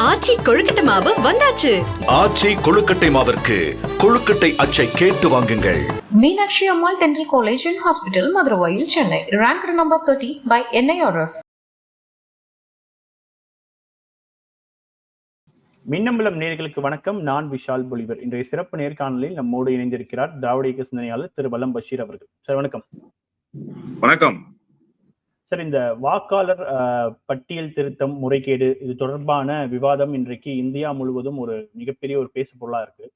ஆச்சி கொழுக்கட்டை மாவு வந்தாச்சு. ஆச்சி கொழுக்கட்டை மாவிற்கு கொழுக்கட்டை அச்சை கேட்டு வாங்குங்கள். Meenakshi Ammal Dental College and Hospital, Madurai, Chennai, ranked number 30 by NIRF. Minnambalam நேர்களுக்கு வணக்கம். நான் விஷால் பொலிவர். இன்றைய சிறப்பு நேர்காணலில் நம்மோடு இணைந்திருக்கிறார் திராவிட இயக்க சிந்தனையாளர் திரு வல்லம் பஷீர் அவர்கள். சார் வணக்கம். வணக்கம். சார் இந்த வாக்காளர் பட்டியல் திருத்தம் முறைகேடு இது தொடர்பான விவாதம் இன்றைக்கு இந்தியா முழுவதும் ஒரு மிகப்பெரிய ஒரு பேசு பொருளா இருக்கு.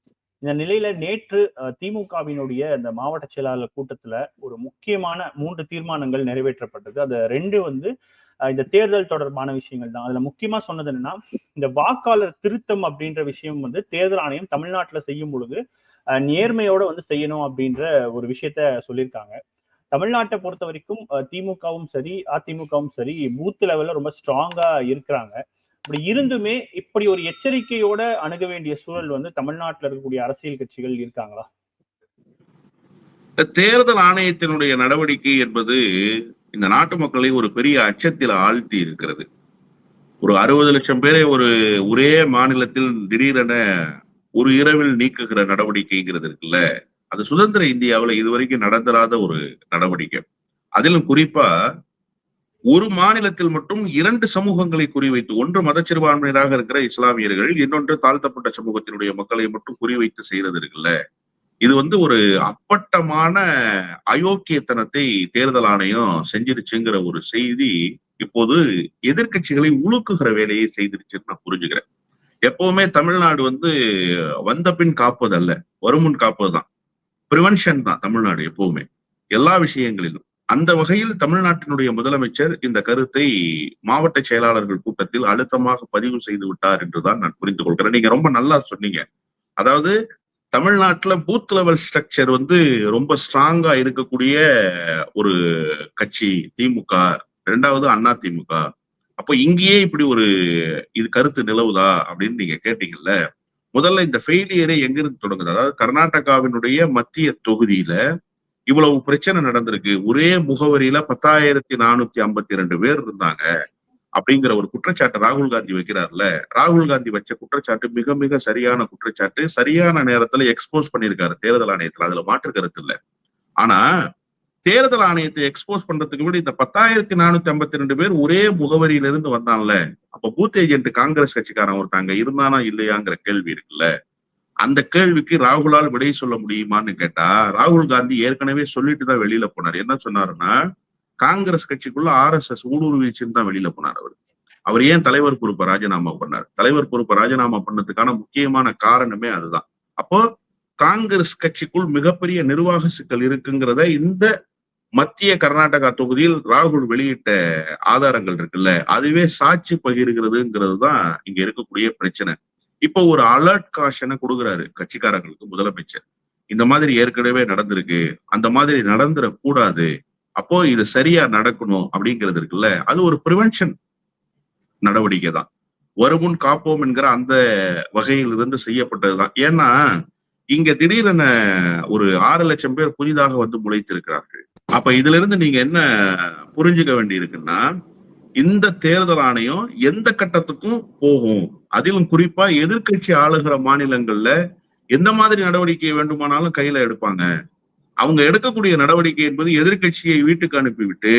இந்த நிலையில நேற்று திமுகவினுடைய இந்த மாவட்ட செயலாளர் கூட்டத்துல ஒரு முக்கியமான மூன்று தீர்மானங்கள் நிறைவேற்றப்பட்டது. அது ரெண்டு வந்து இந்த தேர்தல் தொடர்பான விஷயங்கள் தான். அதுல முக்கியமா சொன்னது என்னன்னா இந்த வாக்காளர் திருத்தம் அப்படின்ற விஷயம் வந்து தேர்தல் ஆணையம் தமிழ்நாட்டுல செய்யும் பொழுது நேர்மையோட வந்து செய்யணும் அப்படின்ற ஒரு விஷயத்த சொல்லியிருக்காங்க. தமிழ்நாட்டை பொறுத்த வரைக்கும் அஹ், திமுகவும் சரி அதிமுகவும் சரி பூத் லெவல்ல ரொம்ப ஸ்ட்ராங்கா இருக்கிறாங்க. அப்படி இருந்துமே இப்படி ஒரு எச்சரிக்கையோட அணுக வேண்டிய சூழல் வந்து தமிழ்நாட்டுல இருக்கக்கூடிய அரசியல் கட்சிகள் இருக்காங்களா? தேர்தல் ஆணையத்தினுடைய நடவடிக்கை என்பது இந்த நாட்டு மக்களை ஒரு பெரிய அச்சத்தில் ஆழ்த்தி இருக்கிறது. ஒரு அறுபது லட்சம் பேரை ஒரு ஒரே மாநிலத்தில் திடீரென ஒரு இரவில் நீக்குகிற நடவடிக்கைங்கிறது இருக்குல்ல? அது சுதந்திர இந்தியாவுல இதுவரைக்கும் நடந்தராத ஒரு நடவடிக்கை. அதிலும் குறிப்பா ஒரு மாநிலத்தில் மட்டும் இரண்டு சமூகங்களை குறிவைத்து ஒன்று மதச்சிறுபான்மையினராக இருக்கிற இஸ்லாமியர்கள் இன்னொன்று தாழ்த்தப்பட்ட சமூகத்தினுடைய மக்களை மட்டும் குறிவைத்து செய்யறது இருக்குல்ல. இது வந்து ஒரு அப்பட்டமான அயோக்கியத்தனத்தை தேர்தல் ஆணையம் செஞ்சிருச்சுங்கிற ஒரு செய்தி இப்போது எதிர்க்கட்சிகளை உழுக்குகிற வேலையை செய்திருச்சுன்னு நான் புரிஞ்சுக்கிறேன். எப்பவுமே தமிழ்நாடு வந்து வந்த பின் காப்பதல்ல வருமுன் காப்பதுதான். பிரிவென்ஷன் தான் தமிழ்நாடு எப்பவுமே. எல்லா விஷயங்களிலும். அந்த வகையில் தமிழ்நாட்டினுடைய முதலமைச்சர் இந்த கருத்தை மாவட்ட செயலாளர்கள் கூட்டத்தில் அழுத்தமாக பதிவு செய்து விட்டார் என்றுதான் நான் புரிந்து கொள்கிறேன். நீங்க ரொம்ப நல்லா சொன்னீங்க. அதாவது தமிழ்நாட்டுல பூத் லெவல் ஸ்ட்ரக்சர் வந்து ரொம்ப ஸ்ட்ராங்கா இருக்கக்கூடிய ஒரு கட்சி திமுக இரண்டாவது அண்ணா திமுக. அப்போ இங்கேயே இப்படி ஒரு இது கருத்து நிலவுதா அப்படின்னு நீங்க கேட்டீங்கல்ல முதல்ல இந்த ஃபெயிலியரே எங்கிருந்து தொடங்குது? அதாவது கர்நாடகாவினுடைய மத்திய தொகுதியில இவ்வளவு பிரச்சனை நடந்திருக்கு. ஒரே முகவரியில பத்தாயிரத்தி நானூத்தி ஐம்பத்தி ரெண்டு பேர் இருந்தாங்க. அப்படிங்கிற ஒரு குற்றச்சாட்டு ராகுல் காந்தி வைக்கிறார்ல. ராகுல் காந்தி வச்ச குற்றச்சாட்டு மிக மிக சரியான குற்றச்சாட்டு. சரியான நேரத்துல எக்ஸ்போஸ் பண்ணியிருக்காரு தேர்தல் ஆணையத்துல. அதுல மாற்று கருத்து இல்ல. ஆனா தேர்தல் ஆணையத்தை எக்ஸ்போஸ் பண்றதுக்கு விட இந்த பத்தாயிரத்தி நானூத்தி ஐம்பத்தி ரெண்டு பேர் ஒரே முகவரியில இருந்து வந்தான்ல அப்ப பூத் ஏஜென்ட் காங்கிரஸ் கட்சிக்காரன் ஒருத்தாங்க இருந்தானா இல்லையாங்கிற கேள்வி இருக்குல்ல. அந்த கேள்விக்கு ராகுலால் விடை சொல்ல முடியுமான்னு கேட்டா ராகுல் காந்தி ஏற்கனவே சொல்லிட்டு தான் வெளியில போனார். என்ன சொன்னாருன்னா காங்கிரஸ் கட்சிக்குள்ள ஆர் எஸ் எஸ் ஊடுருவிச்சுன்னு தான் வெளியில போனார் அவர். அவர் ஏன் தலைவர் பொறுப்பை ராஜினாமா பண்ணார்? தலைவர் பொறுப்பை ராஜினாமா பண்ணதுக்கான முக்கியமான காரணமே அதுதான். அப்போ காங்கிரஸ் கட்சிக்குள் மிகப்பெரிய நிர்வாக சிக்கல் இருக்குங்கிறத இந்த மத்திய கர்நாடகா தொகுதியில் ராகுல் வெளியிட்ட ஆதாரங்கள் இருக்குல்ல அதுவே சாட்சி பகிர்கிறதுங்கிறது தான் இங்க இருக்கக்கூடிய பிரச்சனை. இப்போ ஒரு அலர்ட் காஷனை கொடுக்குறாரு கட்சிக்காரங்களுக்கு முதலமைச்சர். இந்த மாதிரி ஏற்கனவே நடந்திருக்கு அந்த மாதிரி நடந்துடக்கூடாது அப்போ இது சரியா நடக்கணும் அப்படிங்கிறது இருக்குல்ல அது ஒரு ப்ரிவென்ஷன் நடவடிக்கை தான் வருமுன் காப்போம் என்கிற அந்த வகையிலிருந்து செய்யப்பட்டதுதான். ஏன்னா இங்க திடீரென ஒரு ஆறு லட்சம் பேர் புதிதாக வந்து முளைத்திருக்கிறார்கள். அப்ப இதுல இருந்து நீங்க என்ன புரிஞ்சுக்க வேண்டி இருக்குன்னா இந்த தேர்தல் ஆணையம் எந்த கட்டத்துக்கும் போகும். அதிலும் குறிப்பா எதிர்க்கட்சி ஆளுகிற மாநிலங்கள்ல எந்த மாதிரி நடவடிக்கை வேண்டுமானாலும் கையில எடுப்பாங்க. அவங்க எடுக்கக்கூடிய நடவடிக்கை என்பது எதிர்கட்சியை வீட்டுக்கு அனுப்பிவிட்டு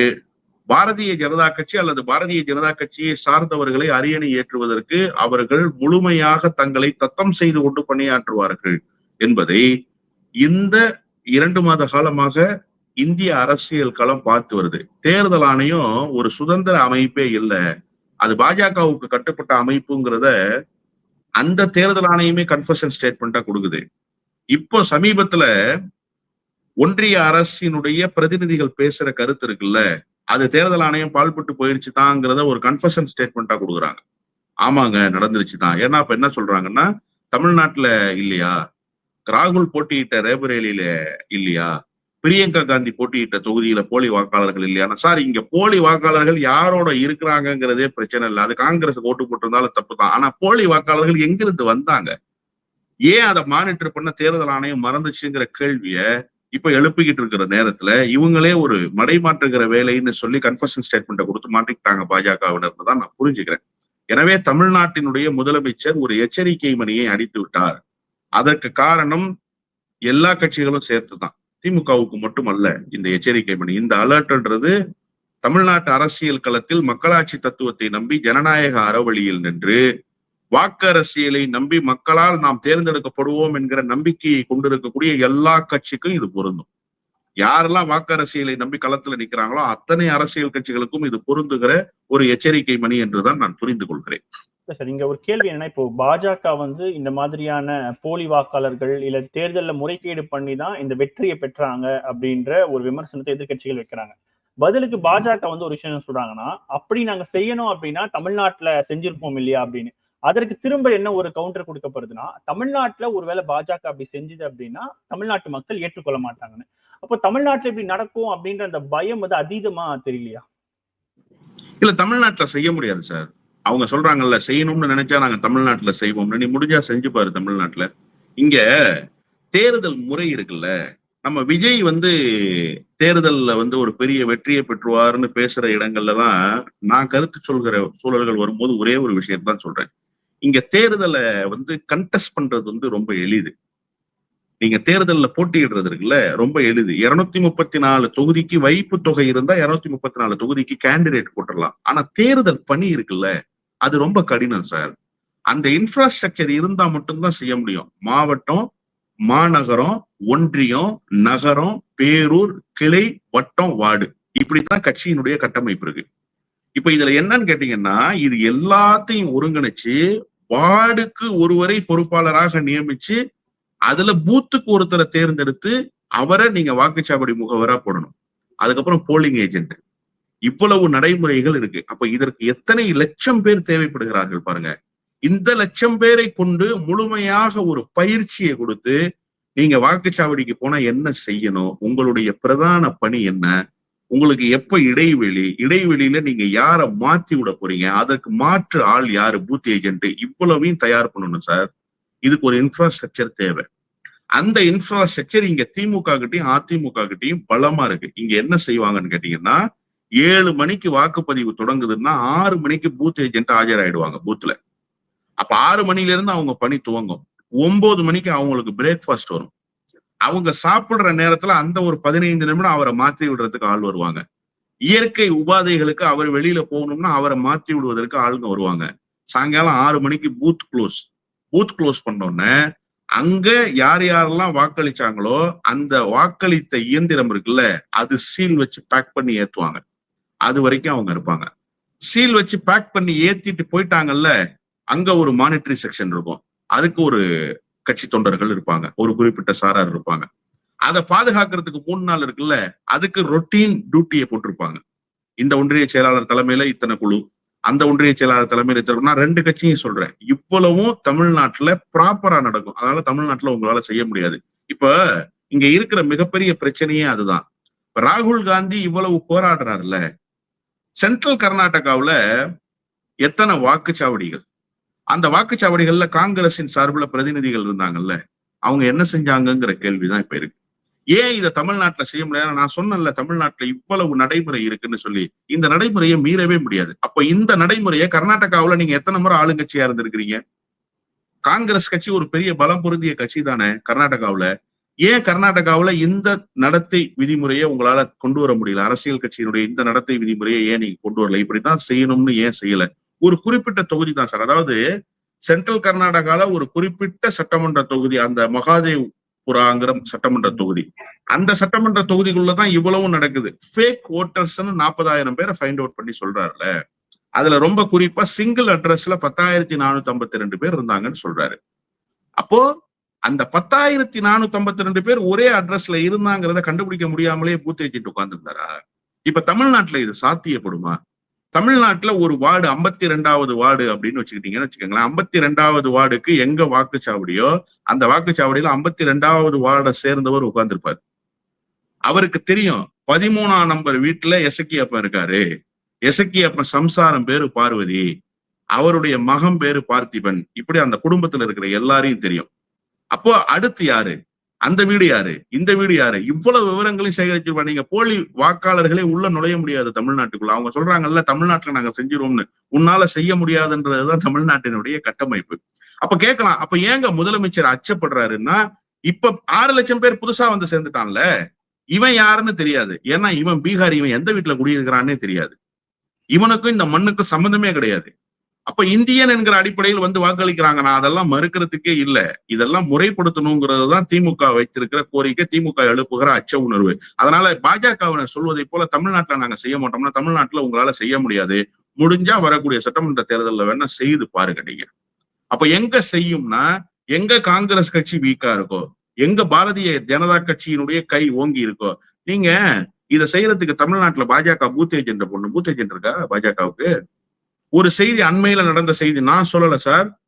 பாரதிய ஜனதா கட்சி அல்லது பாரதிய ஜனதா கட்சியை சார்ந்தவர்களை அரியணை ஏற்றுவதற்கு அவர்கள் முழுமையாக தங்களை தத்தம் செய்து கொண்டு பணியாற்றுவார்கள் என்பதை இந்த இரண்டு மாத காலமாக இந்திய அரசியல் களம் பார்த்து வருது. தேர்தல் ஆணையம் ஒரு சுதந்திர அமைப்பே இல்லை. அது பாஜகவுக்கு கட்டுப்பட்ட அமைப்புங்கிறத அந்த தேர்தல் ஆணையமே கன்ஃபர்ஷன் ஸ்டேட்மெண்டா கொடுக்குது. இப்போ சமீபத்துல ஒன்றிய அரசினுடைய பிரதிநிதிகள் பேசுற கருத்து இருக்குல்ல அது தேர்தல் ஆணையம் பால்பட்டு போயிருச்சு தாங்கிறத ஒரு கன்ஃபர்ஷன் ஸ்டேட்மெண்டா கொடுக்குறாங்க. ஆமாங்க நடந்துருச்சு தான் ஏன்னா இப்ப என்ன சொல்றாங்கன்னா தமிழ்நாட்டுல இல்லையா? ராகுல் போட்டியிட்ட ரேபரேலியில இல்லையா? பிரியங்கா காந்தி போட்டியிட்ட தொகுதியில போலி வாக்காளர்கள் இல்லையா சார் இங்க போலி வாக்காளர்கள் யாரோட இருக்கிறாங்கங்கிறதே பிரச்சனை இல்லை. அது காங்கிரஸ் ஓட்டு போட்டிருந்தாலும் தப்பு தான் ஆனா போலி வாக்காளர்கள் எங்கிருந்து வந்தாங்க? ஏன் அதை மானிட்டர் பண்ண தேர்தல் ஆணையம் மறந்துச்சுங்கிற கேள்விய இப்ப எழுப்பிக்கிட்டு இருக்கிற நேரத்துல இவங்களே ஒரு மடை மாற்றுகிற வேலைன்னு சொல்லி கன்ஃபர்ஷன் ஸ்டேட்மெண்ட்டை கொடுத்து மாட்டிக்கிட்டாங்க பாஜகவினர் தான் நான் புரிஞ்சுக்கிறேன். எனவே தமிழ்நாட்டினுடைய முதலமைச்சர் ஒரு எச்சரிக்கை மணியை அடித்து விட்டார். அதற்கு காரணம் எல்லா கட்சிகளும் சேர்த்துதான். திமுகவுக்கு மட்டுமல்ல இந்த எச்சரிக்கை மணி இந்த அலர்ட்ன்றது தமிழ்நாட்டு அரசியல் களத்தில் மக்களாட்சி தத்துவத்தை நம்பி ஜனநாயக அறவழியில் நின்று வாக்கு அரசியலை நம்பி மக்களால் நாம் தேர்ந்தெடுக்கப்படுவோம் என்கிற நம்பிக்கையை கொண்டிருக்கக்கூடிய எல்லா கட்சிக்கும் இது பொருந்தும். யாரெல்லாம் வாக்கு அரசியலை நம்பி களத்துல நிக்கிறாங்களோ அத்தனை அரசியல் கட்சிகளுக்கும் இது பொருந்துகிற ஒரு எச்சரிக்கை மணி என்றுதான் நான் புரிந்து கொள்கிறேன். இல்ல சார் இங்க ஒரு கேள்வி என்னன்னா இப்போ பாஜக வந்து இந்த மாதிரியான போலி வாக்காளர்கள் இல்ல தேர்தல்ல முறைகேடு பண்ணி தான் இந்த வெற்றியை பெற்றாங்க அப்படின்ற ஒரு விமர்சனத்தை எதிர்க்கட்சிகள் வைக்கிறாங்க. பதிலுக்கு பாஜக வந்து ஒரு விஷயம் என்ன சொல்றாங்கன்னா அப்படி நாங்க செய்யணும் அப்படின்னா தமிழ்நாட்டுல செஞ்சிருப்போம் இல்லையா அப்படின்னு. அதற்கு திரும்ப என்ன ஒரு கவுண்டர் கொடுக்கப்படுதுன்னா தமிழ்நாட்டுல ஒருவேளை பாஜக அப்படி செஞ்சது அப்படின்னா தமிழ்நாட்டு மக்கள் ஏற்றுக்கொள்ள மாட்டாங்கன்னு. அப்போ தமிழ்நாட்டுல இப்படி நடக்கும் அப்படின்ற அந்த பயம் வந்து அதீதமா தெரியலையா? இல்ல தமிழ்நாட்டுல செய்ய முடியாது சார். அவங்க சொல்றாங்கல்ல செய்யணும்னு நினைச்சா நாங்க தமிழ்நாட்டுல செய்வோம்னு. நீ முடிஞ்சா செஞ்சு பாரு தமிழ்நாட்டுல. இங்க தேர்தல் முறை இருக்குல்ல. நம்ம விஜய் வந்து தேர்தல்ல வந்து ஒரு பெரிய வெற்றியை பெற்றுவார்னு பேசுற இடங்கள்ல தான் நான் கருத்து சொல்கிற சூழல்கள் வரும்போது ஒரே ஒரு விஷயத்தான் சொல்றேன். இங்க தேர்தலை வந்து கண்டெஸ்ட் பண்றது வந்து ரொம்ப எளிது. நீங்க தேர்தல்ல போட்டியிடுறது இருக்குல்ல ரொம்ப எளிது. இருநூத்தி முப்பத்தி நாலு தொகுதிக்கு வைப்பு தொகை இருந்தா இருநூத்தி முப்பத்தி நாலு தொகுதிக்கு கேண்டிடேட் போட்டுடலாம் ஆனா தேர்தல் பணி இருக்குல்ல அது ரொம்ப கடினம் சார். அந்த இன்ஃப்ராஸ்ட்ரக்சர் இருந்தா மட்டும்தான் செய்ய முடியும். மாவட்டம் மாநகரம் ஒன்றியம் நகரம் பேரூர் கிளை வட்டம் வார்டு. இப்படித்தான் கட்சியினுடைய கட்டமைப்பு இருக்கு. இப்ப இதுல என்னன்னு கேட்டீங்கன்னா இது எல்லாத்தையும் ஒருங்கிணைச்சு வார்டுக்கு ஒருவரை பொறுப்பாளராக நியமிச்சு அதுல பூத்துக்கு ஒருத்தரை தேர்ந்தெடுத்து அவரை நீங்க வாக்குச்சாவடி முகவரா போடணும். அதுக்கப்புறம் போலிங் ஏஜென்ட் இவ்வளவு நடைமுறைகள் இருக்கு. அப்ப இதற்கு எத்தனை லட்சம் பேர் தேவைப்படுகிறார்கள் பாருங்க. இந்த லட்சம் பேரை கொண்டு முழுமையாக ஒரு பயிற்சியை கொடுத்து நீங்க வாக்குச்சாவடிக்கு போனா என்ன செய்யணும்? உங்களுடைய பிரதான பணி என்ன? உங்களுக்கு எப்ப இடைவெளி? இடைவெளியில நீங்க யார மாத்தி விட போறீங்க? அதற்கு மாற்று ஆள் யாரு? Booth agent. இவ்வளவையும் தயார் பண்ணணும் சார். இதுக்கு ஒரு இன்ஃப்ராஸ்ட்ரக்சர் தேவை. அந்த இன்ஃப்ராஸ்ட்ரக்சர் இங்க திமுக கிட்டையும் அதிமுக கிட்டையும் பலமா இருக்கு. இங்க என்ன செய்வாங்கன்னு கேட்டீங்கன்னா ஏழு மணிக்கு வாக்குப்பதிவு தொடங்குதுன்னா ஆறு மணிக்கு பூத் ஏஜென்ட் ஆஜராயிடுவாங்க பூத்ல அப்ப ஆறு மணில இருந்து அவங்க பணி துவங்கும். ஒன்பது மணிக்கு அவங்களுக்கு பிரேக்ஃபாஸ்ட் வரும். அவங்க சாப்பிடுற நேரத்துல அந்த ஒரு பதினைந்து நிமிடம் அவரை மாற்றி விடுறதுக்கு ஆள் வருவாங்க. இயற்கை உபாதைகளுக்கு அவர் வெளியில போகணும்னா அவரை மாற்றி விடுவதற்கு ஆளுங்க வருவாங்க. சாயங்காலம் ஆறு மணிக்கு பூத் க்ளோஸ் பூத் க்ளோஸ் பண்ணோடனே அங்க யார் யாரெல்லாம் வாக்களிச்சாங்களோ அந்த வாக்களித்த இயந்திரம் இருக்குல்ல அது சீல் வச்சு பேக் பண்ணி ஏத்துவாங்க. அது வரைக்கும் அவங்க இருப்பாங்க. சீல் வச்சு பேக் பண்ணி ஏத்திட்டு போயிட்டாங்கல்ல அங்க ஒரு மானிட்டரி செக்ஷன் இருக்கும். அதுக்கு ஒரு கட்சி தொண்டர்கள் இருப்பாங்க. ஒரு குறிப்பிட்ட சாரார் இருப்பாங்க. அதை பாதுகாக்கிறதுக்கு மூணு நாள் இருக்குல்ல அதுக்கு ரொட்டீன் டியூட்டியை போட்டிருப்பாங்க. இந்த ஒன்றிய செயலாளர் தலைமையில இத்தனை குழு அந்த ஒன்றிய செயலாளர் தலைமையில இத்தனை நான் ரெண்டு கட்சியும் சொல்றேன். இவ்வளவும் தமிழ்நாட்டுல ப்ராப்பரா நடக்கும். அதனால தமிழ்நாட்டுல உங்களால செய்ய முடியாது. இப்ப இங்க இருக்கிற மிகப்பெரிய பிரச்சனையே அதுதான். ராகுல் காந்தி இவ்வளவு போராடுறாருல்ல சென்ட்ரல் கர்நாடகாவுல எத்தனை வாக்குச்சாவடிகள்? அந்த வாக்குச்சாவடிகள்ல காங்கிரசின் சார்பில் பிரதிநிதிகள் இருந்தாங்கல்ல அவங்க என்ன செஞ்சாங்கங்கிற கேள்விதான் இப்ப இருக்கு. ஏன் இதை தமிழ்நாட்டுல செய்ய முடியாது? நான் சொன்னேன்ல தமிழ்நாட்டுல இவ்வளவு நடைமுறை இருக்குன்னு சொல்லி. இந்த நடைமுறையை மீறவே முடியாது. அப்ப இந்த நடைமுறையை கர்நாடகாவுல நீங்க எத்தனை முறை ஆளுங்கட்சியா இருந்திருக்கிறீங்க? காங்கிரஸ் கட்சி ஒரு பெரிய பலம் பொருந்திய கட்சி தானே கர்நாடகாவுல. ஏன் கர்நாடகாவுல இந்த நடத்தை விதிமுறையை உங்களால கொண்டு வர முடியல? அரசியல் கட்சியினுடைய இந்த நடத்தை விதிமுறையை ஏன் நீங்க கொண்டு வரல? இப்படித்தான் செய்யணும்னு ஏன் செய்யல? ஒரு குறிப்பிட்ட தொகுதி தான் சார். அதாவது சென்ட்ரல் கர்நாடகால ஒரு குறிப்பிட்ட சட்டமன்ற தொகுதி அந்த மகாதேவ் புறாங்கிற சட்டமன்ற தொகுதி. அந்த சட்டமன்ற தொகுதிக்குள்ளதான் இவ்வளவும் நடக்குது. ஃபேக் ஓட்டர்ஸ்னு நாற்பதாயிரம் பேரை ஃபைண்ட் அவுட் பண்ணி சொல்றாருல. அதுல ரொம்ப குறிப்பா சிங்கிள் அட்ரஸ்ல பத்தாயிரத்தி நானூத்தி ஐம்பத்தி ரெண்டு பேர் இருந்தாங்கன்னு சொல்றாரு. அப்போ அந்த பத்தாயிரத்தி நானூத்தி ஐம்பத்தி ரெண்டு பேர் ஒரே அட்ரஸ்ல இருந்தாங்கிறத கண்டுபிடிக்க முடியாமலே பூத் ஏஜென்ட் உட்கார்ந்துருந்தாரா? இப்ப தமிழ்நாட்டுல இது சாத்தியப்படுமா? தமிழ்நாட்டுல ஒரு வார்டு ஐம்பத்தி ரெண்டாவது வார்டு அப்படின்னு வச்சுக்கிட்டீங்கன்னு வச்சுக்கோங்களேன். ஐம்பத்தி ரெண்டாவது வார்டுக்கு எங்க வாக்குச்சாவடியோ அந்த வாக்குச்சாவடியில ஐம்பத்தி ரெண்டாவது வார்டை சேர்ந்தவர் உட்கார்ந்துருப்பாரு. அவருக்கு தெரியும் பதிமூணாம் நம்பர் வீட்டுல எசக்கியப்பன் இருக்காரு. எசக்கியப்பன் சம்சாரம் பேரு பார்வதி. அவருடைய மகம் பேரு பார்த்திபன். இப்படி அந்த குடும்பத்துல இருக்கிற எல்லாரையும் தெரியும். அப்போ அடுத்து யாரு? அந்த வீடு யாரு? இந்த வீடு யாரு? இவ்வளவு விவரங்களையும் சேகரிச்சிருப்பாங்க நீங்க போலி வாக்காளர்களே உள்ள நுழைய முடியாது தமிழ்நாட்டுக்குள்ள. அவங்க சொல்றாங்கல்ல தமிழ்நாட்டுல நாங்க செஞ்சிருவோம்னு. உன்னால செய்ய முடியாதுன்றதுதான் தமிழ்நாட்டினுடைய கட்டமைப்பு. அப்ப கேட்கலாம் அப்ப ஏங்க முதலமைச்சர் அச்சப்படுறாருன்னா இப்ப ஆறு லட்சம் பேர் புதுசா வந்து சேர்ந்துட்டான்ல? இவன் யாருன்னு தெரியாது. ஏன்னா இவன் பீகார் இவன் எந்த வீட்டுல குடியிருக்கிறான்னே தெரியாது. இவனுக்கும் இந்த மண்ணுக்கும் சம்மந்தமே கிடையாது. அப்ப இந்தியன் என்கிற அடிப்படையில் வந்து வாக்களிக்கிறாங்க. நான் அதெல்லாம் மறுக்கிறதுக்கே இல்லை. இதெல்லாம் முறைப்படுத்தணுங்கிறது தான் திமுக வைத்திருக்கிற கோரிக்கை. திமுக எழுப்புகிற அச்ச உணர்வு. அதனால பாஜகவினர் சொல்வதை போல தமிழ்நாட்டில் நாங்க செய்ய மாட்டோம்னா தமிழ்நாட்டுல உங்களால செய்ய முடியாது. முடிஞ்சா வரக்கூடிய சட்டமன்ற தேர்தலில் வேணா செய்து பாருங்க நீங்க. அப்ப எங்க செய்யும்னா எங்க காங்கிரஸ் கட்சி வீக்கா இருக்கோ எங்க பாரதிய ஜனதா கட்சியினுடைய கை ஓங்கி இருக்கோ நீங்க இதை செய்யறதுக்கு தமிழ்நாட்டுல பாஜக பூத் ஏஜென்ட் பொண்ணு பூத் ஏஜென்ட் இருக்கா பாஜகவுக்கு? ஒரு செய்தி அண்மையில நடந்த செய்தி. நான் சொல்லல சார்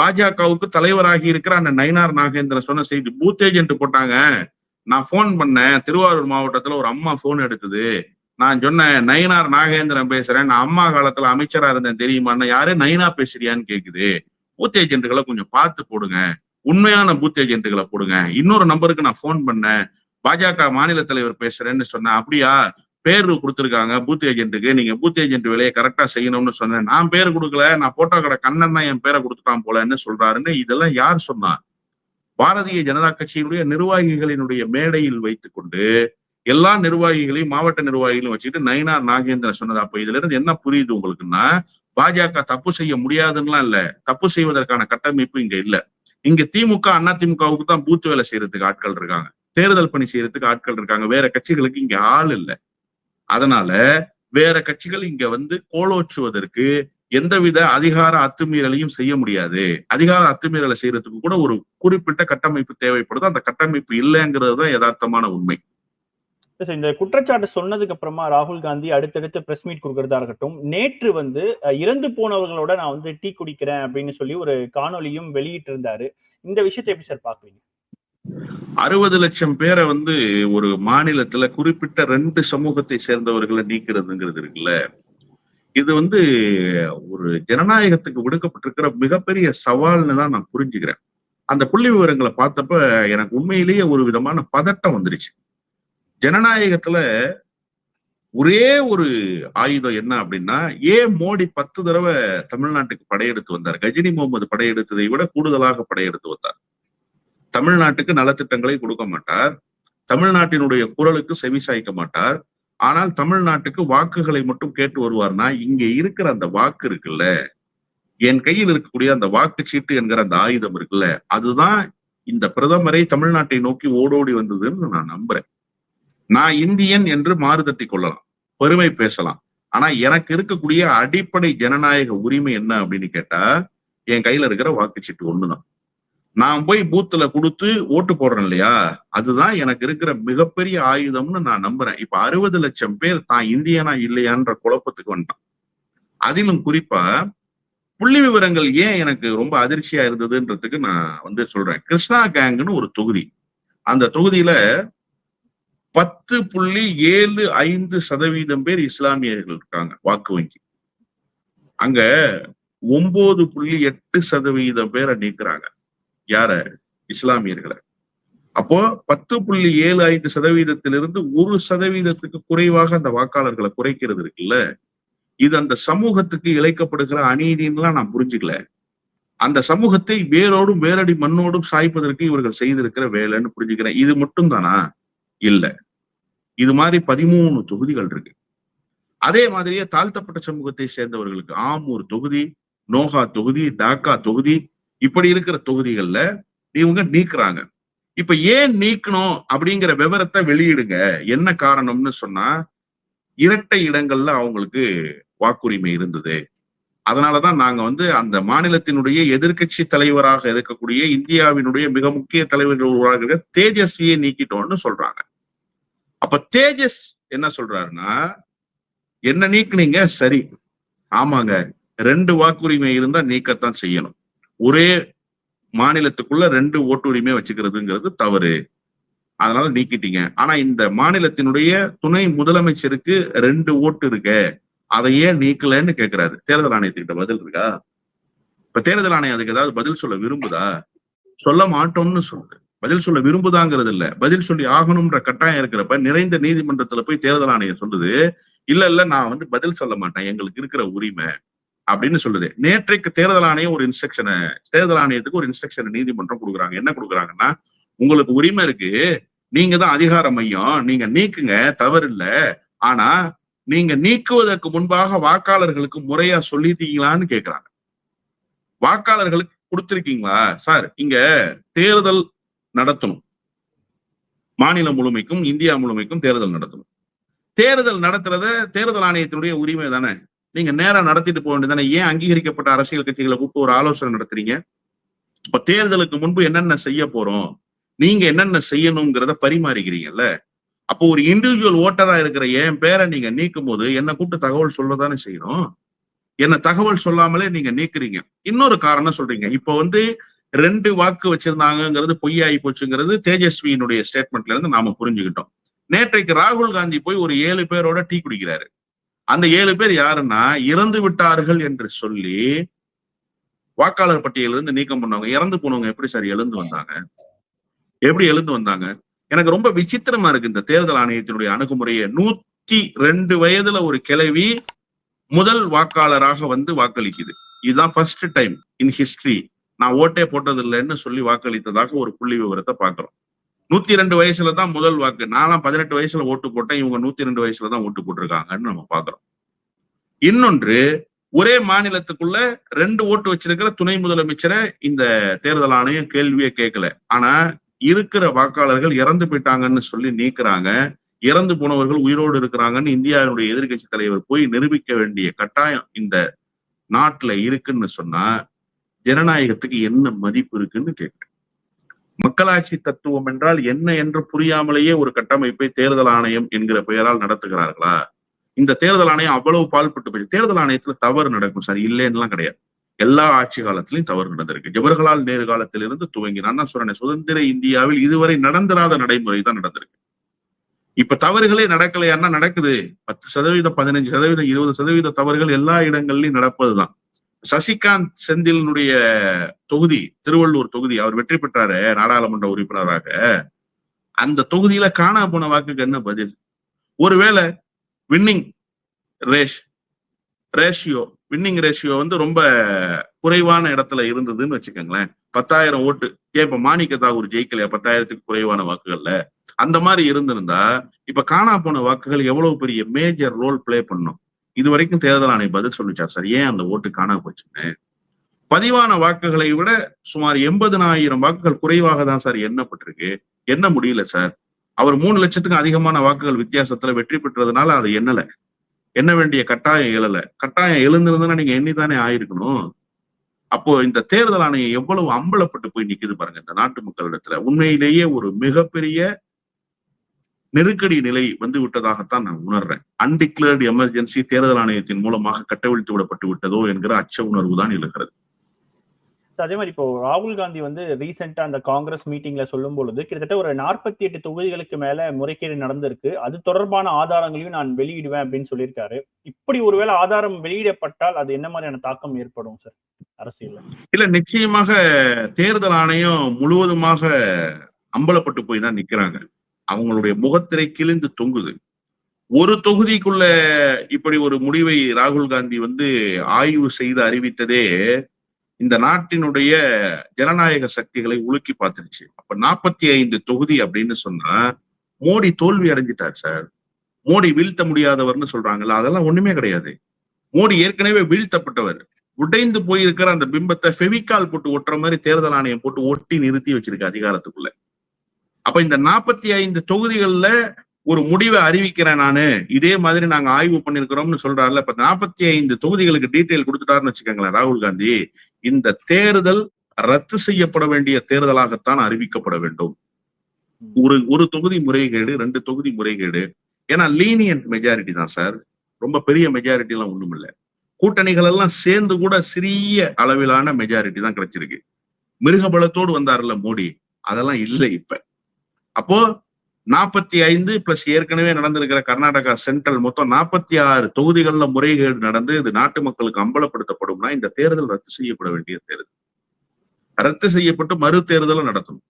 பாஜகவுக்கு தலைவராகி இருக்கிற அந்த நயினார் நாகேந்திரன் சொன்ன செய்தி பூத் ஏஜென்ட் போட்டாங்க. நான் ஃபோன் பண்ணேன். திருவாரூர் மாவட்டத்துல ஒரு அம்மா ஃபோன் எடுத்தது. நான் சொன்னேன் நயினார் நாகேந்திரன் பேசுறேன். நான் அம்மா காலத்துல அமைச்சரா இருந்தேன் தெரியுமான்னு. யாரு? நயினா பேசுறியான்னு கேக்குது. பூத் ஏஜென்ட்டுகளை கொஞ்சம் பார்த்து போடுங்க. உண்மையான பூத் ஏஜென்ட்டுகளை போடுங்க. இன்னொரு நம்பருக்கு நான் ஃபோன் பண்ணேன். பாஜக மாநில தலைவர் பேசுறேன்னு சொன்னேன். அப்படியா? பேர் கொடுத்துருக்காங்க பூத் ஏஜென்ட்டுக்கு. நீங்க பூத் ஏஜென்ட் வேலையை கரெக்டா செய்யணும்னு சொன்னேன். நான் பேர் கொடுக்கல. நான் போட்டோ கடை கண்ணன் தான் என் பேரை கொடுத்துட்டான் போலன்னு சொல்றாருன்னு இதெல்லாம் யார் சொன்னா? பாரதிய ஜனதா கட்சியினுடைய நிர்வாகிகளினுடைய மேடையில் வைத்துக்கொண்டு எல்லா நிர்வாகிகளையும் மாவட்ட நிர்வாகிகளையும் வச்சுட்டு நயினார் நாகேந்திரன் சொன்னது. அப்ப இதுல இருந்து என்ன புரியுது உங்களுக்குன்னா பாஜக தப்பு செய்ய முடியாதுன்னுலாம் இல்ல. தப்பு செய்வதற்கான கட்டமைப்பு இங்க இல்ல. இங்க திமுக அண்ணா திமுகவுக்கு தான் பூத் வேலை செய்யறதுக்கு ஆட்கள் இருக்காங்க. தேர்தல் பணி செய்யறதுக்கு ஆட்கள் இருக்காங்க. வேற கட்சிகளுக்கு இங்க ஆள் இல்லை. அதனால வேற கட்சிகள் இங்க வந்து கோலோச்சுவதற்கு எந்தவித அதிகார அத்துமீறலையும் செய்ய முடியாது. அதிகார அத்துமீறலை செய்யறதுக்கு கூட ஒரு குறிப்பிட்ட கட்டமைப்பு தேவைப்படுது. அந்த கட்டமைப்பு இல்லைங்கிறது தான் யதார்த்தமான உண்மை. இந்த குற்றச்சாட்டு சொன்னதுக்கு அப்புறமா ராகுல் காந்தி அடுத்தடுத்து பிரஸ் மீட் கொடுக்கறதா இருக்கட்டும் நேற்று வந்து இறந்து போனவர்களோட நான் வந்து டீ குடிக்கிறேன் அப்படின்னு சொல்லி ஒரு காணொலியும் வெளியிட்டு இருந்தாரு இந்த விஷயத்தை எப்படி சார் பாக்குறீங்க? அறுபது லட்சம் பேரை வந்து ஒரு மாநிலத்துல குறிப்பிட்ட ரெண்டு சமூகத்தை சேர்ந்தவர்களை நீக்கிறதுங்கிறது இருக்குல்ல? இது வந்து ஒரு ஜனநாயகத்துக்கு விடுக்கப்பட்டிருக்கிற மிகப்பெரிய சவால்னு தான் நான் புரிஞ்சுக்கிறேன். அந்த புள்ளி விவரங்களை பார்த்தப்ப எனக்கு உண்மையிலேயே ஒரு விதமான பதட்டம் வந்துருச்சு. ஜனநாயகத்துல ஒரே ஒரு ஆயுதம் என்ன அப்படின்னா ஏன் மோடி பத்து தடவை தமிழ்நாட்டுக்கு படையெடுத்து வந்தார். கஜினி முகமது படையெடுத்ததை விட கூடுதலாக படையெடுத்து வந்தார். தமிழ்நாட்டுக்கு நலத்திட்டங்களை கொடுக்க மாட்டார். தமிழ்நாட்டினுடைய குரலுக்கு செவி சாய்க்க மாட்டார். ஆனால் தமிழ்நாட்டுக்கு வாக்குகளை மட்டும் கேட்டு வருவார்னா இங்க இருக்கிற அந்த வாக்கு இருக்குல்ல என் கையில் இருக்கக்கூடிய அந்த வாக்குச்சீட்டு என்கிற அந்த ஆயுதம் இருக்குல்ல அதுதான் இந்த பிரதமரை தமிழ்நாட்டை நோக்கி ஓடோடி வந்ததுன்னு நான் நம்புறேன். நான் இந்தியன் என்று மாறுதட்டி கொள்ளலாம் பெருமை பேசலாம். ஆனா எனக்கு இருக்கக்கூடிய அடிப்படை ஜனநாயக உரிமை என்ன அப்படின்னு கேட்டா என் கையில இருக்கிற வாக்குச்சீட்டு ஒண்ணுதான். நான் போய் பூத்துல கொடுத்து ஓட்டு போடுறேன் இல்லையா? அதுதான் எனக்கு இருக்கிற மிகப்பெரிய ஆயுதம்னு நான் நம்புறேன். இப்ப அறுபது லட்சம் பேர் தான் இந்தியனா இல்லையான்ற குழப்பத்துக்கு வந்துட்டான். அதிலும் குறிப்பா புள்ளி விவரங்கள் ஏன் எனக்கு ரொம்ப அதிர்ச்சியா இருந்ததுன்றதுக்கு நான் வந்து சொல்றேன். கிருஷ்ணா கேங்னு ஒரு தொகுதி. அந்த தொகுதியில பத்து புள்ளி ஏழு ஐந்து சதவீதம் பேர் இஸ்லாமியர்கள் இருக்காங்க வாக்கு வங்கி. அங்க ஒன்பது புள்ளி எட்டு சதவீதம் பேரை நீக்குறாங்க. யார? இஸ்லாமியர்களை. அப்போ பத்து புள்ளி ஏழு ஐந்து சதவீதத்திலிருந்து ஒரு சதவீதத்துக்கு குறைவாக அந்த வாக்காளர்களை குறைக்கிறது இருக்குல்ல? இது அந்த சமூகத்துக்கு இழைக்கப்படுகிற அநீதின்லாம் நான் புரிஞ்சுக்கல. அந்த சமூகத்தை வேரோடும் வேரடி மண்ணோடும் சாய்ப்பதற்கு இவர்கள் செய்திருக்கிற வேலைன்னு புரிஞ்சுக்கிறேன். இது மட்டும் தானா இல்ல. இது மாதிரி பதிமூணு தொகுதிகள் இருக்கு. அதே மாதிரியே தாழ்த்தப்பட்ட சமூகத்தை சேர்ந்தவர்களுக்கு ஆமூர் தொகுதி நோகா தொகுதி டாக்கா தொகுதி இப்படி இருக்கிற தொகுதிகள்ல இவங்க நீக்குறாங்க. இப்ப ஏன் நீக்கணும் அப்படிங்கிற விவரத்தை வெளியிடுங்க. என்ன காரணம்னு சொன்னா இரட்டை இடங்கள்ல அவங்களுக்கு வாக்குரிமை இருந்தது. அதனாலதான் நாங்க வந்து அந்த மாநிலத்தினுடைய எதிர்க்கட்சி தலைவராக இருக்கக்கூடிய இந்தியாவினுடைய மிக முக்கிய தலைவர்களாக தேஜஸ்வியை நீக்கிட்டோம்னு சொல்றாங்க. அப்ப தேஜஸ் என்ன சொல்றாருன்னா என்ன நீக்குனீங்க? சரி. ஆமாங்க. ரெண்டு வாக்குரிமை இருந்தா நீக்கத்தான் செய்யணும். ஒரே மாநிலத்துக்குள்ள ரெண்டு ஓட்டுரிமை வச்சுக்கிறதுங்கிறது தவறு. அதனால நீக்கிட்டீங்க. ஆனா இந்த மாநிலத்தினுடைய துணை முதலமைச்சருக்கு ரெண்டு ஓட்டு இருக்க அதை ஏன் நீக்கலன்னு கேக்குறாரு. தேர்தல் ஆணையத்துக்கிட்ட பதில் இருக்கா? இப்ப தேர்தல் ஆணையம் அதுக்கு ஏதாவது பதில் சொல்ல விரும்புதா? சொல்ல மாட்டோம்னு சொல்லுது பதில் சொல்ல விரும்புதாங்கிறது இல்ல. பதில் சொல்லி ஆகணும்ன்ற கட்டாயம் இருக்கிறப்ப நிறைந்த நீதிமன்றத்துல போய் தேர்தல் ஆணையம் சொல்லுது இல்ல இல்ல நான் வந்து பதில் சொல்ல மாட்டேன். எங்களுக்கு இருக்கிற உரிமை. அப்படின்னு சொல்லுது. நேற்றைக்கு தேர்தல் ஆணையம் ஒரு இன்ஸ்ட்ரக்ஷனை தேர்தல் ஆணையத்துக்கு ஒரு இன்ஸ்ட்ரக்ஷன் நீதிமன்றம் கொடுக்குறாங்க. என்ன கொடுக்குறாங்கன்னா உங்களுக்கு உரிமை இருக்கு. நீங்க தான் அதிகார மையம். நீங்க நீக்குங்க. தவறு இல்லை. ஆனா நீங்க நீக்குவதற்கு முன்பாக வாக்காளர்களுக்கு முறையா சொல்லிட்டீங்களான்னு கேக்குறாங்க. வாக்காளர்களுக்கு கொடுத்திருக்கீங்களா? சார் இங்க தேர்தல் நடத்தணும். மாநிலம் முழுமைக்கும் இந்தியா முழுமைக்கும் தேர்தல் நடத்தணும். தேர்தல் நடத்துறத தேர்தல் ஆணையத்தினுடைய உரிமை தானே? நீங்க நேரம் நடத்திட்டு போக வேண்டியதானே ஏன் அங்கீகரிக்கப்பட்ட அரசியல் கட்சிகளை கூப்பிட்டு ஒரு ஆலோசனை நடத்துறீங்க? இப்ப தேர்தலுக்கு முன்பு என்னென்ன செய்ய போறோம்? நீங்க என்னென்ன செய்யணுங்கிறத பரிமாறிக்கிறீங்கல்ல? அப்போ ஒரு இண்டிவிஜுவல் ஓட்டரா இருக்கிற என் பேரை நீங்க நீக்கும் போது என்ன கூப்பிட்டு தகவல் சொல்லதானே செய்யணும்? என்ன தகவல் சொல்லாமலே நீங்க நீக்குறீங்க. இன்னொரு காரணம் சொல்றீங்க. இப்ப வந்து ரெண்டு வாக்கு வச்சிருந்தாங்கங்கிறது பொய்யாயி போச்சுங்கிறது தேஜஸ்வியினுடைய ஸ்டேட்மெண்ட்ல இருந்து நாம புரிஞ்சுக்கிட்டோம். நேற்றைக்கு ராகுல் காந்தி போய் ஒரு ஏழு பேரோட டீ குடிக்கிறாரு. அந்த ஏழு பேர் யாருன்னா இறந்து விட்டார்கள் என்று சொல்லி வாக்காளர் பட்டியலிருந்து நீக்கம் பண்ணவங்க இறந்து போனவங்க எப்படி சார் எழுந்து வந்தாங்க? எப்படி எழுந்து வந்தாங்க? எனக்கு ரொம்ப விசித்திரமா இருக்கு இந்த தேர்தல் ஆணையத்தினுடைய அணுகுமுறையை. நூத்தி ரெண்டு வயதுல ஒரு கிளவி முதல் வாக்காளராக வந்து வாக்களிக்குது. இதுதான் ஃபர்ஸ்ட் டைம் இன் ஹிஸ்டரி நான் ஓட்டே போட்டது இல்லைன்னு சொல்லி வாக்களித்ததாக ஒரு புள்ளி விவரத்தை பாக்குறோம் நூத்தி ரெண்டு வயசுல தான் முதல் வாக்கு. நான்லாம் பதினெட்டு வயசுல ஓட்டு போட்டேன். இவங்க நூத்தி ரெண்டு வயசுல தான் ஓட்டு போட்டிருக்காங்கன்னு நம்ம பாக்குறோம் இன்னொன்று ஒரே மாநிலத்துக்குள்ள ரெண்டு ஓட்டு வச்சிருக்கிற துணை முதலமைச்சரை இந்த தேர்தல் ஆணையம் கேள்வியே கேட்கல. ஆனா இருக்கிற வாக்காளர்கள் இறந்து போயிட்டாங்கன்னு சொல்லி நீக்குறாங்க. இறந்து போனவர்கள் உயிரோடு இருக்கிறாங்கன்னு இந்தியாவினுடைய எதிர்க்கட்சி தலைவர் போய் நிரூபிக்க வேண்டிய கட்டாயம் இந்த நாட்டுல இருக்குன்னு சொன்னா ஜனநாயகத்துக்கு என்ன மதிப்பு இருக்குன்னு கேட்கிறேன். மக்களாட்சி தத்துவம் என்றால் என்ன என்று புரியாமலேயே ஒரு கட்டமைப்பை தேர்தல் ஆணையம் என்கிற பெயரால் நடத்துகிறார்களா? இந்த தேர்தல் ஆணையம் அவ்வளவு பால்பட்டு போய் தேர்தல் ஆணையத்துல தவறு நடக்கும் சார். இல்லைன்னுலாம் கிடையாது. எல்லா ஆட்சி காலத்திலையும் தவறு நடந்திருக்கு. ஜவஹர்லால் நேரு காலத்திலிருந்து துவங்கி நான் தான் சொல்றேன் சுதந்திர இந்தியாவில் இதுவரை நடந்திராத நடைமுறை தான் நடந்திருக்கு. இப்ப தவறுகளே நடக்கலையான்னா நடக்குது. பத்து சதவீதம் பதினஞ்சு சதவீதம் இருபது சதவீத தவறுகள் எல்லா இடங்கள்லயும் நடப்பதுதான். சசிகாந்த் செந்திலினுடைய தொகுதி திருவள்ளூர் தொகுதி அவர் வெற்றி பெற்றாரு நாடாளுமன்ற உறுப்பினராக. அந்த தொகுதியில காணா போன வாக்குக்கு என்ன பதில்? ஒருவேளை வின்னிங் ரேஷ் ரேஷியோ வின்னிங் ரேஷியோ வந்து ரொம்ப குறைவான இடத்துல இருந்ததுன்னு வச்சுக்கோங்களேன். பத்தாயிரம் ஓட்டு ஏன் இப்ப மாணிக்க தாகூர் ஜெயிக்கலையா? பத்தாயிரத்துக்கு குறைவான வாக்குகள்ல. அந்த மாதிரி இருந்திருந்தா இப்ப காணா போன வாக்குகள் எவ்வளவு பெரிய மேஜர் ரோல் பிளே பண்ணும்? இது வரைக்கும் தேர்தல் ஆணையம் பதில் சொல்லிச்சா சார். ஏன் அந்த ஓட்டு காண போச்சுன்னு? பதிவான வாக்குகளை விட சுமார் எண்பதனாயிரம் வாக்குகள் குறைவாக தான் சார் எண்ணப்பட்டிருக்கு. என்ன முடியல சார். அவர் மூணு லட்சத்துக்கும் அதிகமான வாக்குகள் வித்தியாசத்துல வெற்றி பெற்றதுனால அதை எண்ணல. எண்ண வேண்டிய கட்டாயம் எழல. கட்டாயம் எழுந்திருந்தா நீங்க எண்ணிதானே ஆயிருக்கணும். அப்போ இந்த தேர்தல் ஆணையம் எவ்வளவு அம்பலப்பட்டு போய் நிக்குது பாருங்க இந்த நாட்டு மக்களிடத்துல. உண்மையிலேயே ஒரு மிகப்பெரிய நெருக்கடி நிலை வந்து விட்டதாகத்தான் நான் உணர்றேன். அன்டிக்ளேர்டு எமர்ஜென்சி தேர்தல் ஆணையத்தின் மூலமாக கட்டவிழ்த்து விடப்பட்டு விட்டதோ என்கிற அச்ச உணர்வு தான் எழுகிறது. அதே மாதிரி இப்போ ராகுல் காந்தி வந்து ரீசெண்டா அந்த காங்கிரஸ் மீட்டிங்ல சொல்லும் பொழுது கிட்டத்தட்ட ஒரு நாற்பத்தி எட்டு தொகுதிகளுக்கு மேல முறைகேடு நடந்திருக்கு. அது தொடர்பான ஆதாரங்களையும் நான் வெளியிடுவேன் அப்படின்னு சொல்லியிருக்காரு. இப்படி ஒருவேளை ஆதாரம் வெளியிடப்பட்டால் அது என்ன மாதிரியான தாக்கம் ஏற்படும் சார் அரசியல்ல. இல்ல நிச்சயமாக தேர்தல் ஆணையம் முழுவதுமாக அம்பலப்பட்டு போய் தான் நிக்கிறாங்க. அவங்களுடைய முகத்திரை கிழிந்து தொங்குது. ஒரு தொகுதிக்குள்ள இப்படி ஒரு முடிவை ராகுல் காந்தி வந்து ஆய்வு செய்து அறிவித்ததே இந்த நாட்டினுடைய ஜனநாயக சக்திகளை உலுக்கி பார்த்துருச்சு அப்ப நாற்பத்தி ஐந்து தொகுதி அப்படின்னு சொன்னா மோடி தோல்வி அடைஞ்சிட்டார் சார். மோடி வீழ்த்த முடியாதவர்னு சொல்றாங்கல்ல அதெல்லாம் ஒண்ணுமே கிடையாது. மோடி ஏற்கனவே வீழ்த்தப்பட்டவர். உடைந்து போயிருக்கிற அந்த பிம்பத்தை ஃபெவிகால் போட்டு ஒட்டுற மாதிரி தேர்தல் ஆணையம் போட்டு ஒட்டி நிறுத்தி வச்சிருக்க அதிகாரத்துக்குள்ள. அப்ப இந்த நாற்பத்தி ஐந்து தொகுதிகள்ல ஒரு முடிவை அறிவிக்கிறேன் நானு. இதே மாதிரி நாங்க ஆய்வு பண்ணிருக்கிறோம்னு சொல்றாருல. இப்ப நாற்பத்தி ஐந்து தொகுதிகளுக்கு டீட்டெயில் கொடுத்துட்டாருன்னு வச்சுக்கோங்களேன் ராகுல் காந்தி. இந்த தேர்தல் ரத்து செய்யப்பட வேண்டிய தேர்தலாகத்தான் அறிவிக்கப்பட வேண்டும். ஒரு ஒரு தொகுதி முறைகேடு ரெண்டு தொகுதி முறைகேடு. ஏன்னா லீனியன்ட் மெஜாரிட்டி தான் சார். ரொம்ப பெரிய மெஜாரிட்டி எல்லாம் ஒண்ணும் இல்ல. கூட்டணிகள் எல்லாம் சேர்ந்து கூட சிறிய அளவிலான மெஜாரிட்டி தான் கிடைச்சிருக்கு. மிருகபலத்தோடு வந்தார்ல மோடி. அதெல்லாம் இல்லை இப்ப. அப்போ நாற்பத்தி ஐந்து பிளஸ் ஏற்கனவே நடந்திருக்கிற கர்நாடகா சென்ட்ரல் மொத்தம் நாற்பத்தி ஆறு தொகுதிகளில் முறைகேடு நடந்து இது நாட்டு மக்களுக்கு அம்பலப்படுத்தப்படும்னா இந்த தேர்தல் ரத்து செய்யப்பட வேண்டிய தேர்தல். ரத்து செய்யப்பட்டு மறு தேர்தலும் நடத்தணும்.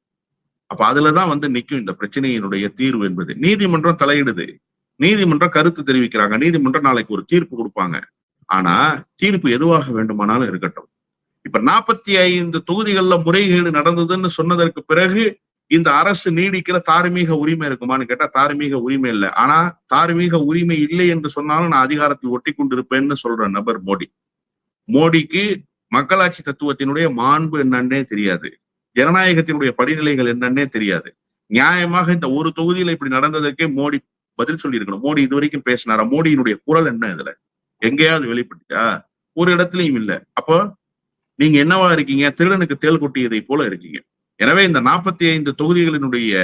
அப்ப அதுலதான் வந்து நிக்கும் இந்த பிரச்சனையினுடைய தீர்வு என்பது. நீதிமன்றம் தலையிடுது. நீதிமன்றம் கருத்து தெரிவிக்கிறாங்க. நீதிமன்றம் நாளைக்கு ஒரு தீர்ப்பு கொடுப்பாங்க. ஆனா தீர்ப்பு எதுவாக வேண்டுமானாலும் இருக்கட்டும். இப்ப நாற்பத்தி ஐந்து தொகுதிகள்ல முறைகேடு நடந்ததுன்னு சொன்னதற்கு பிறகு இந்த அரசு நீடிக்கிற தார்மீக உரிமை இருக்குமான்னு கேட்டா தார்மீக உரிமை இல்லை. ஆனா தார்மீக உரிமை இல்லை என்று சொன்னாலும் நான் அதிகாரத்தில் ஒட்டி கொண்டிருப்பேன்னு சொல்ற நபர் மோடி. மோடிக்கு மக்களாட்சி தத்துவத்தினுடைய மாண்பு என்னன்னே தெரியாது. ஜனநாயகத்தினுடைய படிநிலைகள் என்னன்னே தெரியாது. நியாயமாக இந்த ஒரு தொகுதியில இப்படி நடந்ததற்கே மோடி பதில் சொல்லியிருக்கணும். மோடி இது வரைக்கும் பேசினாரா? மோடியினுடைய குரல் என்ன இதுல? எங்கேயாவது வெளிப்பட்டுச்சா? ஒரு இடத்துலயும் இல்ல. அப்போ நீங்க என்னவா இருக்கீங்க? திருடனுக்கு தேள் கொட்டியதை போல இருக்கீங்க. எனவே இந்த நாற்பத்தி ஐந்து தொகுதிகளினுடைய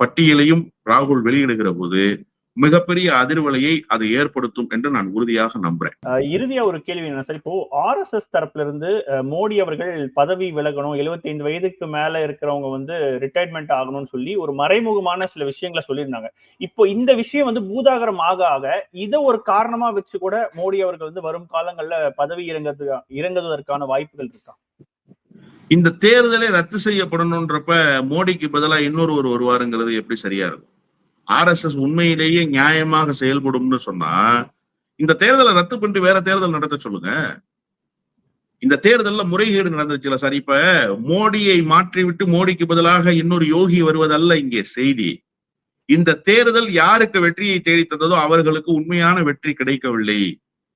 பட்டியலையும் ராகுல் வெளியிடுகிற போது மிகப்பெரிய அதிர்வலையை அது ஏற்படுத்தும் என்று நான் உறுதியாக நம்புறேன். இறுதியா ஒரு கேள்வி என்ன சார்? இப்போ ஆர்எஸ்எஸ் தரப்புல இருந்து மோடி அவர்கள் பதவி விலகணும் 75 வயதுக்கு மேல இருக்கிறவங்க வந்து ரிட்டையர்மெண்ட் ஆகணும்னு சொல்லி ஒரு மறைமுகமான சில விஷயங்களை சொல்லியிருந்தாங்க. இப்போ இந்த விஷயம் வந்து பூதாகரம் ஆக ஆக இதை ஒரு காரணமா வச்சு கூட மோடி அவர்கள் வந்து வரும் காலங்கள்ல பதவி இறங்கிறது இறங்குவதற்கான வாய்ப்புகள் இருக்கா? இந்த தேர்தலே ரத்து செய்யப்படணும்ன்றப்ப மோடிக்கு பதிலா இன்னொருவர் வருவாருங்கிறது எப்படி சரியா இருக்கும்? ஆர்எஸ்எஸ் உண்மையிலேயே நியாயமாக செயல்படும்னு சொன்னா இந்த தேர்தலை ரத்து பண்ணிட்டு வேற தேர்தல் நடத்த சொல்லுங்க. இந்த தேர்தல்ல முறைகேடு நடந்துச்சுல சார். இப்ப மோடியை மாற்றிவிட்டு மோடிக்கு பதிலாக இன்னொரு யோகி வருவதல்ல இங்கே செய்தி. இந்த தேர்தல் யாருக்கு வெற்றியை தேடி தந்ததோ அவர்களுக்கு உண்மையான வெற்றி கிடைக்கவில்லை.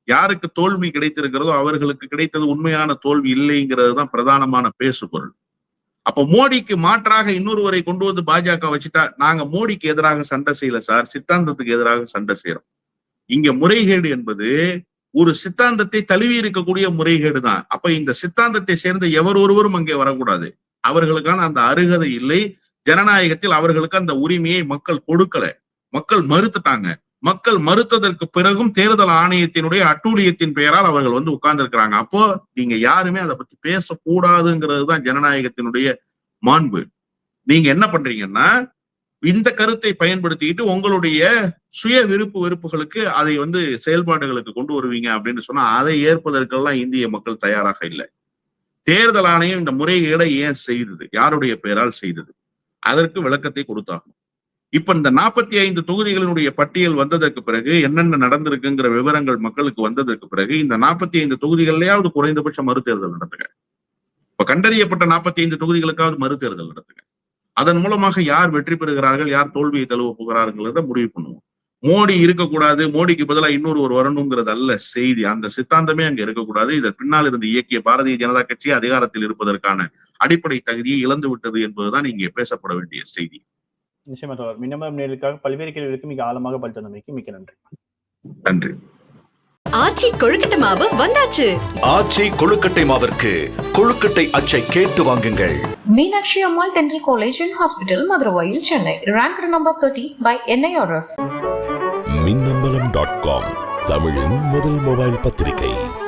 யாருக்கு தோல்வி கிடைத்திருக்கிறதோ அவர்களுக்கு கிடைத்தது உண்மையான தோல்வி இல்லைங்கிறது தான் பிரதானமான பேசுபொருள். அப்ப மோடிக்கு மாற்றாக இன்னொருவரை கொண்டு வந்து பாஜக வச்சுட்டா நாங்க மோடிக்கு எதிராக சண்டை செய்யல சார் சித்தாந்தத்துக்கு எதிராக சண்டை செய்யறோம். இங்க முறைகேடு என்பது ஒரு சித்தாந்தத்தை தழுவி இருக்கக்கூடிய முறைகேடு தான். அப்ப இந்த சித்தாந்தத்தை சேர்ந்த எவர் ஒருவரும் அங்கே வரக்கூடாது. அவர்களுக்கான அந்த அருகதை இல்லை. ஜனநாயகத்தில் அவர்களுக்கு அந்த உரிமையை மக்கள் கொடுக்கல. மக்கள் மறுத்துட்டாங்க. மக்கள் மறுத்ததற்கு பிறகும் தேர்தல் ஆணையத்தினுடைய அட்டூழியத்தின் பெயரால் அவர்கள் வந்து உட்கார்ந்துருக்கிறாங்க. அப்போ நீங்க யாருமே அதை பத்தி பேசக்கூடாதுங்கிறது தான் ஜனநாயகத்தினுடைய மாண்பு. நீங்க என்ன பண்றீங்கன்னா இந்த கருத்தை பயன்படுத்திக்கிட்டு உங்களுடைய சுய விருப்பு வெறுப்புகளுக்கு அதை வந்து செயல்பாடுகளுக்கு கொண்டு வருவீங்க அப்படின்னு சொன்னா அதை ஏற்பதற்கெல்லாம் இந்திய மக்கள் தயாராக இல்லை. தேர்தல் ஆணையம் இந்த முறைகேடை ஏன் செய்தது? யாருடைய பெயரால் செய்தது? அதற்கு விளக்கத்தை கொடுத்தாகணும். இப்ப இந்த நாற்பத்தி ஐந்து தொகுதிகளினுடைய பட்டியல் வந்ததற்கு பிறகு என்னென்ன நடந்திருக்குங்கிற விவரங்கள் மக்களுக்கு வந்ததற்கு பிறகு இந்த நாற்பத்தி ஐந்து தொகுதிகளிலேயாவது குறைந்தபட்ச மறுதேர்தல் நடத்துங்க இப்ப கண்டறியப்பட்ட நாற்பத்தி ஐந்து தொகுதிகளுக்காவது மறுதேர்தல் நடத்துங்க அதன் மூலமாக யார் வெற்றி பெறுகிறார்கள் யார் தோல்வியை தழுவ போகிறார்கள்ங்கிறத முடிவு பண்ணுவோம். மோடி இருக்கக்கூடாது மோடிக்கு பதிலாக இன்னொரு ஒரு வரணுங்கிறது அல்ல செய்தி. அந்த சித்தாந்தமே அங்க இருக்கக்கூடாது. இதன் பின்னால் இருந்து இயக்கிய பாரதிய ஜனதா கட்சி அதிகாரத்தில் இருப்பதற்கான அடிப்படை தகுதியை இழந்து விட்டது என்பதுதான் இங்கே பேசப்பட வேண்டிய செய்தி. நிச்சயமா தோழர். மின்னமம் நேர்களுக்காக பல்வேறு கேள்விகளுக்கு மிக ஆழமாக பதில் தந்தமைக்கு மிக்க நன்றி. நன்றி. ஆச்சி கொழுக்கட்டை மாவு வந்தாச்சு. ஆச்சி கொழுக்கட்டை மாவிற்கு கொழுக்கட்டை அச்சை கேட்டு வாங்குங்கள். Meenakshi Ammal Dental College and Hospital, Madurai, Chennai. Ranked number 30 by NIRF. Minnambalam dot com தமிழின் முதல் மொபைல் பத்திரிகை.